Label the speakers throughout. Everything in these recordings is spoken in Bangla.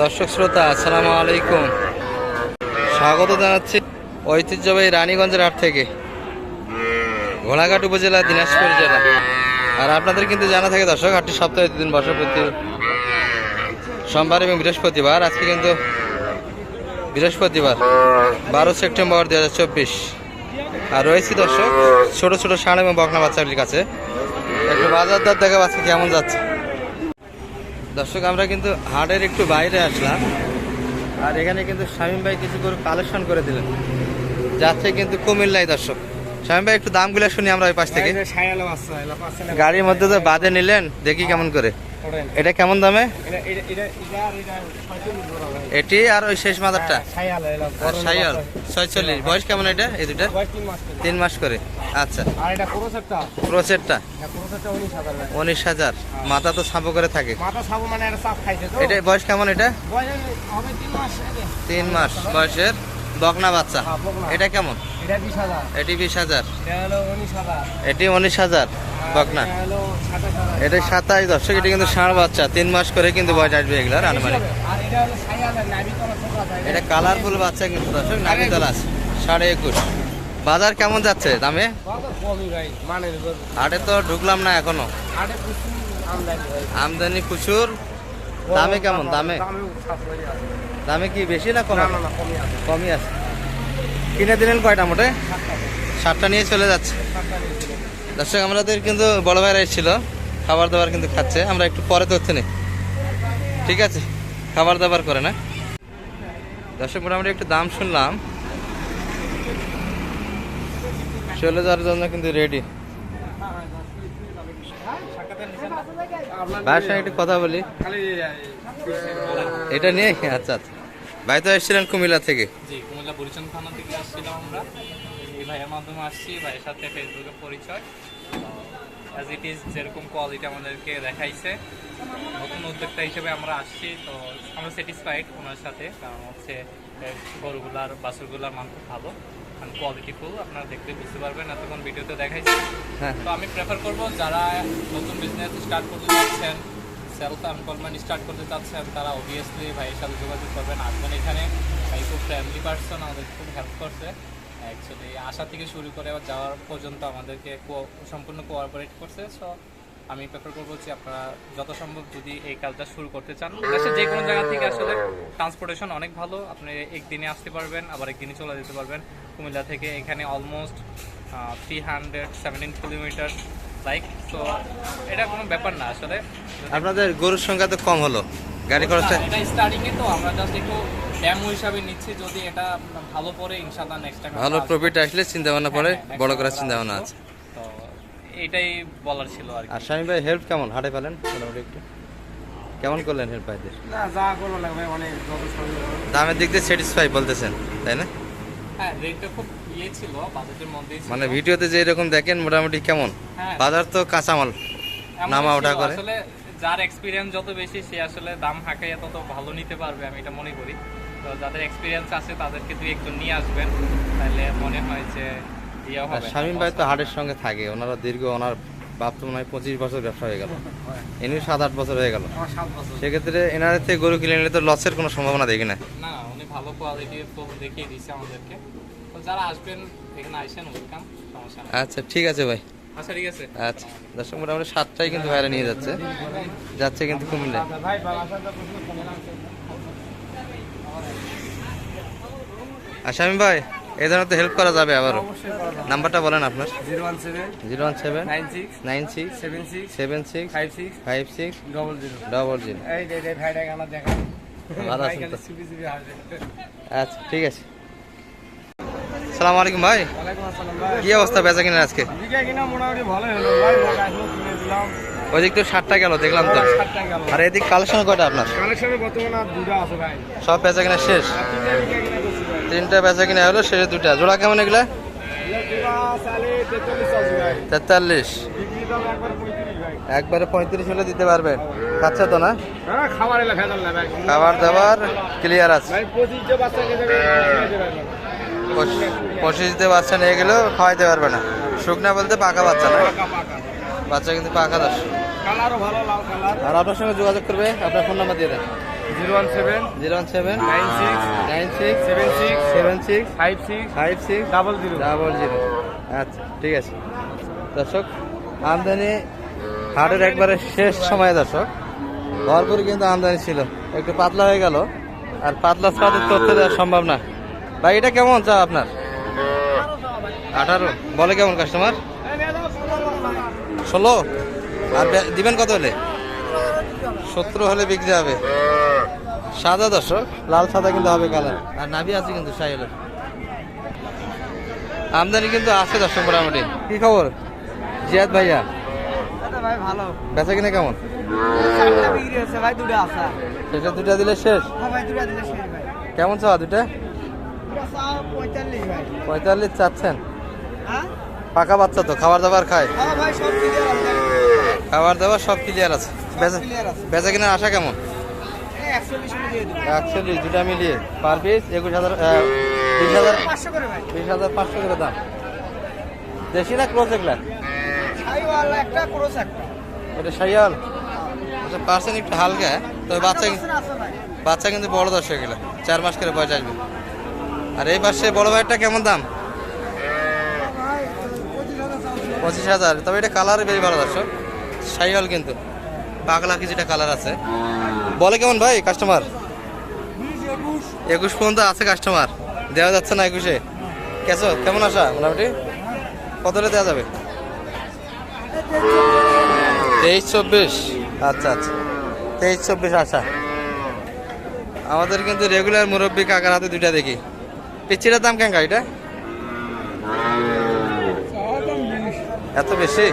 Speaker 1: দর্শক শ্রোতা, আসসালামু আলাইকুম। স্বাগত জানাচ্ছি ঐতিহ্যবাহী রানীগঞ্জের হাট থেকে। ঘোড়াঘাট উপজেলা, দিনাজপুর জেলা। আর আপনাদের কিন্তু জানা থাকে, দর্শক, হাটটি সপ্তাহে দুদিন বসে প্রতি সোমবার এবং বৃহস্পতিবার। আজকে কিন্তু বৃহস্পতিবার, বারো সেপ্টেম্বর দু হাজার চব্বিশ। আর রয়েছি দর্শক, ছোট ছোট ষাঁড় এবং বকনা বাচ্চাগুলির কাছে। একটু বাজার দর দেখা আজকে কেমন যাচ্ছে। দর্শক আমরা কিন্তু হাটের একটু বাইরে আসলাম। আর এখানে কিন্তু শামীম ভাই কিছু করে কালেকশন করে দিলেন। যাচ্ছে কিন্তু কুমিল্লায় দর্শক। শামীম ভাই একটু দামগুলো শুনি আমরা ওই পাশ থেকে। গাড়ির মধ্যে তো বাদে নিলেন দেখি কেমন করে। এটা কেমন দামে? এটি আর ওই শেষ মাদারটা? আর সাইয়াল ছয়চল্লিশ। বয়স কেমন এটা এই দুটা তিন মাস করে। আচ্ছা।
Speaker 2: ক্রোসেটটা হ্যাঁ উনিশ হাজার
Speaker 1: মাথা তো ছাপো করে থাকে।
Speaker 2: মানে
Speaker 1: এটা বয়স কেমন এটা?
Speaker 2: তিন মাস
Speaker 1: বয়সের। বকনা বাচ্চা।
Speaker 2: হ্যাঁ,
Speaker 1: এটা কেমন?
Speaker 2: এটা বিশ হাজার।
Speaker 1: এটি
Speaker 2: উনিশ হাজার।
Speaker 1: বকনা।
Speaker 2: এটা সাতাশ হাজার
Speaker 1: এটা কিন্তু ষাঁড় বাচ্চা। তিন মাস করে কিন্তু বয়স আসবে এগুলার আনুমানিক।
Speaker 2: এটা নাবি
Speaker 1: কালারফুল বাচ্চা কিন্তু দর্শক নাবিতল আছে, সাড়ে একুশ। বাজার কেমন যাচ্ছে দামে? হাটে তো ঢুকলাম না
Speaker 2: এখনও। আমদানি
Speaker 1: প্রচুর। দামে কেমন, দামে?
Speaker 2: দামে
Speaker 1: কি বেশি না কম?
Speaker 2: কমই আছে।
Speaker 1: কিনে দিলেন কয়টা মোটে?
Speaker 2: সাতটা
Speaker 1: নিয়ে চলে যাচ্ছে। দর্শক, আমাদের কিন্তু বড় ভাইরা এসেছিল খাবার দাবার কিন্তু খাচ্ছে। আমরা একটু পরে তথ্য নিই। ঠিক আছে? খাবার দাবার করে না? দর্শক, মোটামুটি একটু দাম শুনলাম। চলে যাওয়ার জন্য কিন্তু রেডি ভাইয়ের সঙ্গে একটু কথা বলি। এটা নিয়ে? আচ্ছা আচ্ছা। ভাই তো এসেছিলেন কুমিল্লা থেকে।
Speaker 3: কুমিল্লা থেকে আসছিলাম আমরা। এই ভাইয়ের মাধ্যমে আসছি ভাইয়ের সাথে ফেসবুকে পরিচয়। অ্যাজ ইট ইজ যেরকম কোয়ালিটি আমাদেরকে দেখাইছে নতুন উদ্যোক্তা হিসেবে আমরা আসছি তো আমরা স্যাটিসফাইড ওনার সাথে কারণ হচ্ছে গরুগুলার বাছুরগুলার মান খুব ভালো কারণ কোয়ালিটিফুল আপনারা দেখতে বুঝতে পারবেন এতক্ষণ ভিডিওতে দেখাইছি।
Speaker 1: হ্যাঁ
Speaker 3: তো আমি প্রেফার করব যারা নতুন বিজনেস স্টার্ট করতে চাচ্ছেন সেলফ এমপ্লয়মেন্ট স্টার্ট করতে চাচ্ছেন তারা অবভিয়াসলি ভাইয়ের সাথে যোগাযোগ করবেন। আসবেন এখানে ভাই খুব ফ্যামিলি পার্সন আমাদের খুব হেল্প করছে। অ্যাকচুয়ালি আসা থেকে শুরু করে আবার যাওয়ার পর্যন্ত আমাদেরকে সম্পূর্ণ কোঅপারেট করছে। সো আমি প্রেফার করব যে আপনারা যত সম্ভব যদি এই কাজটা শুরু করতে চান। দেশের যে কোনো জায়গা থেকে আসলে ট্রান্সপোর্টেশন অনেক ভালো। আপনি একদিনে আসতে পারবেন, আবার একদিনে চলে যেতে পারবেন। কুমিল্লা থেকে এখানে almost three hundred seventeen kilometer bike তো এটা কোনো ব্যাপার না আসলে।
Speaker 1: আপনাদের গরুর সংখ্যা তো কম হলো। গাড়ি খরচটা
Speaker 3: এটা স্টার্টিং এ তো আমরা জাস্ট একটু ড্যামো হিসাবে নিচ্ছি যদি এটা ভালো পরে ইনশাআল্লাহ নেক্সট টাইম
Speaker 1: ভালো প্রফিট আসলে চিন্তা ভাবনা পরে বড় করার চিন্তা ভাবনা আছে।
Speaker 3: তো এটাই বলার ছিল আর কি।
Speaker 1: আর স্বামী ভাই হেল্প কেমন? হাটে পেলেন? মোটামুটি একটু। কেমন করলেন হেল্প ভাইদের?
Speaker 2: না যা করব লাগবে অনেক যত
Speaker 1: দামের দিক দিয়ে স্যাটিসফাই বলতেছেন তাই না?
Speaker 3: হ্যাঁ রেটটা খুব ইয়ে ছিল বাজেটের মধ্যেই
Speaker 1: মানে ভিডিওতে যে এরকম দেখেন মোটামুটি কেমন?
Speaker 3: হ্যাঁ।
Speaker 1: বাজার তো কাঁচামাল নামা ওঠা করে।
Speaker 3: আসলে যার এক্সপিরিয়েন্স যত বেশি সে আসলে দাম হাঁকাইয়া তত ভালো নিতে পারবে আমি এটা মনে করি। তো যাদের এক্সপিরিয়েন্স আছে তাদেরকে দুই একজন নিয়ে আসবেন। তাহলে মনে হয় যে ইয়ে হবে।
Speaker 1: শামীম ভাই তো। হাটের সঙ্গে থাকে ওনারা দীর্ঘ ওনার বাপ তো মনে হয় পঁচিশ বছর ব্যবসা হয়ে গেল। এমনি সাত আট বছর হয়ে গেল। সেক্ষেত্রে এনার থেকে গরু কিনে নিলে তো লসের কোনো সম্ভাবনা দেখি না।
Speaker 3: না উনি ভালো কোয়ালিটির তো দেখিয়ে দিচ্ছে আমাদেরকে। তো যারা আসবেন এখানে আইসেন ওয়েলকাম সমস্যা
Speaker 1: আচ্ছা ঠিক আছে ভাই।
Speaker 3: আচ্ছা ঠিক আছে।
Speaker 1: আচ্ছা দর্শক মোটামুটি সাতটাই কিন্তু ভাইরা নিয়ে যাচ্ছে। যাচ্ছে কিন্তু কুমিল্লায়।
Speaker 2: ভাই
Speaker 1: এই ধরনের তো হেল্প করা যাবে আবারও। নাম্বারটা বলেন আপনার।
Speaker 2: Zero one seven
Speaker 1: zero one seven
Speaker 2: nine six
Speaker 1: nine six
Speaker 2: seven six
Speaker 1: seven six
Speaker 2: five six
Speaker 1: five six
Speaker 2: double zero.
Speaker 1: Double zero. আচ্ছা ঠিক আছে। সালাম আলাইকুম ভাই। কি অবস্থা বেচা কিনা আজকে?
Speaker 2: বিঘা কিনা মোটামুটি ভালোই হলো। ভাই ভালো আসলো কিনে দিলাম।
Speaker 1: ওই দিক তো ষাটটা গেল দেখলাম তো। আর এদিক কালেকশন কয়টা আপনার? সব বেচা কিনা শেষ?
Speaker 2: তিনটা
Speaker 1: বেচা কিনা হলো শেষে দুটা জোড়া কেমন এগুলা?
Speaker 2: তেতাল্লিশ একবার পঁয়ত্রিশ
Speaker 1: হলে দিতে পারবেন খাচ্ছে তো না?
Speaker 2: হ্যাঁ খাবার
Speaker 1: দাবার ক্লিয়ার আছে।
Speaker 2: পঁচিশ যে বাচ্চা
Speaker 1: দিয়ে নিয়ে গেলেও খাওয়াইতে পারবে না। শুকনা বলতে পাকা বাচ্চা না। বাচ্চা কিন্তু পাকা
Speaker 2: কালার
Speaker 1: আর আপনার সঙ্গে যোগাযোগ করবে আপনার ফোন নাম্বার দিয়ে দেন।
Speaker 2: Zero one seven
Speaker 1: zero one seven
Speaker 2: nine six
Speaker 1: nine six
Speaker 2: seven six
Speaker 1: seven six
Speaker 2: five six
Speaker 1: five six
Speaker 2: double zero.
Speaker 1: Double zero. আচ্ছা ঠিক আছে। দর্শক আমদানি হাটের একবারে শেষ সময় দর্শক। ভরপুর কিন্তু আমদানি ছিল। একটু পাতলা হয়ে গেল। আর পাতলা ছাদের তথ্য দেওয়া সম্ভব না। ভাই এটা কেমন চা আপনার? আঠারো। বলে কেমন কাস্টমার ষোলো। আর দিবেন কত হলে? সত্তর হলে বিক্রি হবে। সাদা দর্শক লাল সাদা কিন্তু হবে কালার আর নাভি আছে কিন্তু সাইলের আমদানি কিন্তু আছে দর্শক মোটামুটি। কি খবর? জিয়াদ ভাইয়া?
Speaker 2: ভাই ভালো।
Speaker 1: বেচা কিনা কেমন?
Speaker 2: ভাই দুটো আসা
Speaker 1: সেটা দুটা দিলে শেষ?
Speaker 2: হ্যাঁ ভাই দুটো দিলে শেষ ভাই।
Speaker 1: কেমন চাওয়া দুটা?
Speaker 2: পঁয়তাল্লিশ
Speaker 1: চাচ্ছেন। পাকা বাচ্চা তো, খাবার দাবার খায়। খাবার দাবার সব ক্লিয়ার আছে। বেচা কিনার আশা কেমন?
Speaker 2: একচল্লিশ,
Speaker 1: দুটা মিলিয়ে। পার পিস একুশ হাজার বিশ হাজার বিশ হাজার পাঁচশো করে দাম। দেশি না ক্রোজ এগুলা? এটা সাইয়াল আচ্ছা পার্সেন্ট একটু হালকা, তবে বাচ্চা বাচ্চা কিন্তু বড় দর্শক এগুলো। চার মাস করে বয়স আসবে। আর এই পাশে বড় ভাইয়েরটা কেমন দাম?
Speaker 2: পঁচিশ হাজার।
Speaker 1: তবে এটা কালার বেশ ভালো দর্শক। সাইহল কিন্তু। পাগলা কিছুটা কালার আছে। বলে কেমন ভাই কাস্টমার
Speaker 2: একুশ
Speaker 1: পর্যন্ত আছে কাস্টমার দেওয়া যাচ্ছে না একুশে। কেসো কেমন আসা মোটামুটি? কতটা দেওয়া যাবে? তেইশ, চব্বিশ। আচ্ছা আচ্ছা। তেইশ, চব্বিশ আসা আমাদের কিন্তু রেগুলার মুরব্বী কাকার হাতে দুইটা দেখি। পিচ্ছিটার দাম কেন এটা? এত বেশি?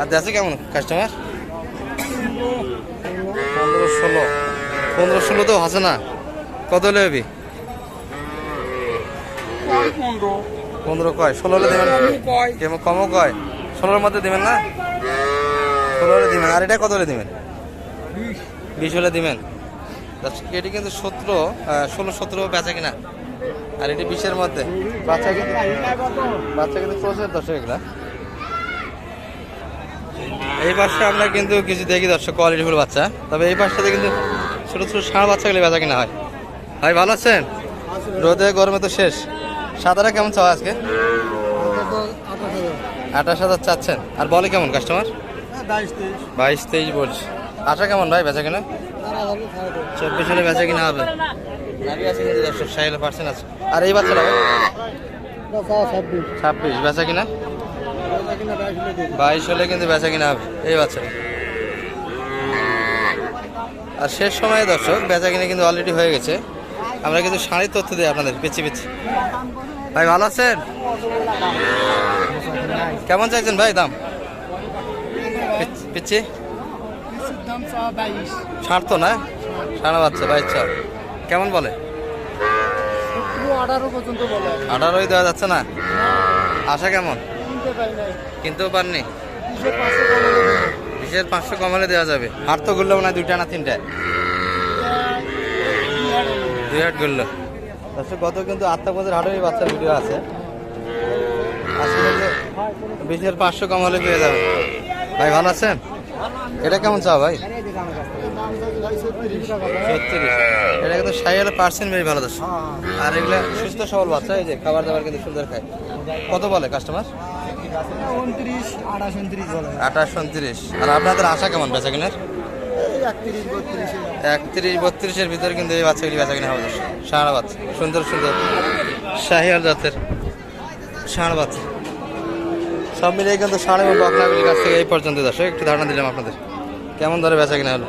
Speaker 1: আর দেখছে কেমন কাস্টমার পনেরো ষোলো। পনেরো ষোলো তো আছে না। কত হলে হবি?
Speaker 2: পনেরো
Speaker 1: কয়? ষোলো হলে দেবেন? কেমন কমও কয়? ষোলোর মধ্যে দিবেন না? ষোলো হলে দিবেন। আর এটা কত হলে দিবেন?
Speaker 2: বিশ।
Speaker 1: হলে দিবেন। দর্শক, এটি কিন্তু সতেরো ষোলো সতেরো বেচা কিনা। আর এটি বিশের মধ্যে। বাচ্চা কিন্তু বাচ্চা কিন্তু প্রচুর দর্শক এগুলা। এই পাশে আমরা কিন্তু কিছু দেখি দর্শক কোয়ালিটি ফুল বাচ্চা। তবে এই পাশটাতে কিন্তু ছোটো ছোটো ষাঁড় বাচ্চাগুলি বেচা কিনা হয়। ভাই ভালো আছেন? রোদে গরমে তো শেষ। সাদাটা কেমন চাওয়া আজকে? আঠাশ হাজার চাচ্ছেন। আর বলে কেমন কাস্টমার
Speaker 2: বাইশ তেইশ
Speaker 1: বাইশ তেইশ বলছি। আশা কেমন ভাই বেচা কিনা? চব্বিশ হলে বেচা কিনা হবে। আর এই বাচ্চাটা
Speaker 2: ছাব্বিশ।
Speaker 1: বেচা কিনা? বাইশ হলে কিন্তু বেচা কিনা হবে। এই বাচ্চাটা। আর শেষ সময়ে দর্শক বেচা কিনা কিন্তু অলরেডি হয়ে গেছে। আমরা কিন্তু শাড়ির তথ্য দিই আপনাদের পিচ্ছি পিচ্ছি। ভাই ভালো আছেন? কেমন চাইছেন ভাই দাম?
Speaker 2: বাইশ।
Speaker 1: ছাড়তো না? সারা বাচ্চা বাইশ ছ কেমন বলে? আঠারোই দেওয়া যাচ্ছে না? আশা কেমন?
Speaker 2: কিনতে পাই
Speaker 1: কিনতেও পারনি?
Speaker 2: বিশের পাঁচশো কমে
Speaker 1: কমালে দেওয়া যাবে। হাট তো ঘুরলো না দুইটা না তিনটা? দুই হাট ঘুরলো। দর্শক গত কিন্তু আটটা পর্যন্ত হাটের বাচ্চার ভিডিও আছে। বিশের পাঁচশো কম হলে পেয়ে যাবে। ভাই ভালো আছেন? এটা কেমন চাও ভাই? এটা কিন্তু পার্সেন্ট বেশ ভালো দর্শক আর এগুলা সুস্থ সবল বাচ্চা এই যে খাবার দাবার কিন্তু সুন্দর খায়। কত বলে কাস্টমার
Speaker 2: আঠাশ উনত্রিশ
Speaker 1: আর আপনাদের আশা কেমন বেচা কিনার
Speaker 2: একত্রিশ
Speaker 1: বত্রিশের ভিতরে কিন্তু এই বাচ্চাগুলি বেচা কিনা হবে দর্শক। বাচ্চা। সুন্দর সুন্দর। শাহিয়াল জাতের ষাঁড় বাচ্চা। সব মিলিয়ে কিন্তু ষাঁড় এবং বকনাগুলির কাছ থেকে এই পর্যন্ত দর্শক। একটু ধারণা দিলাম আপনাদের। কেমন ধরে বেচা কিনা হলো?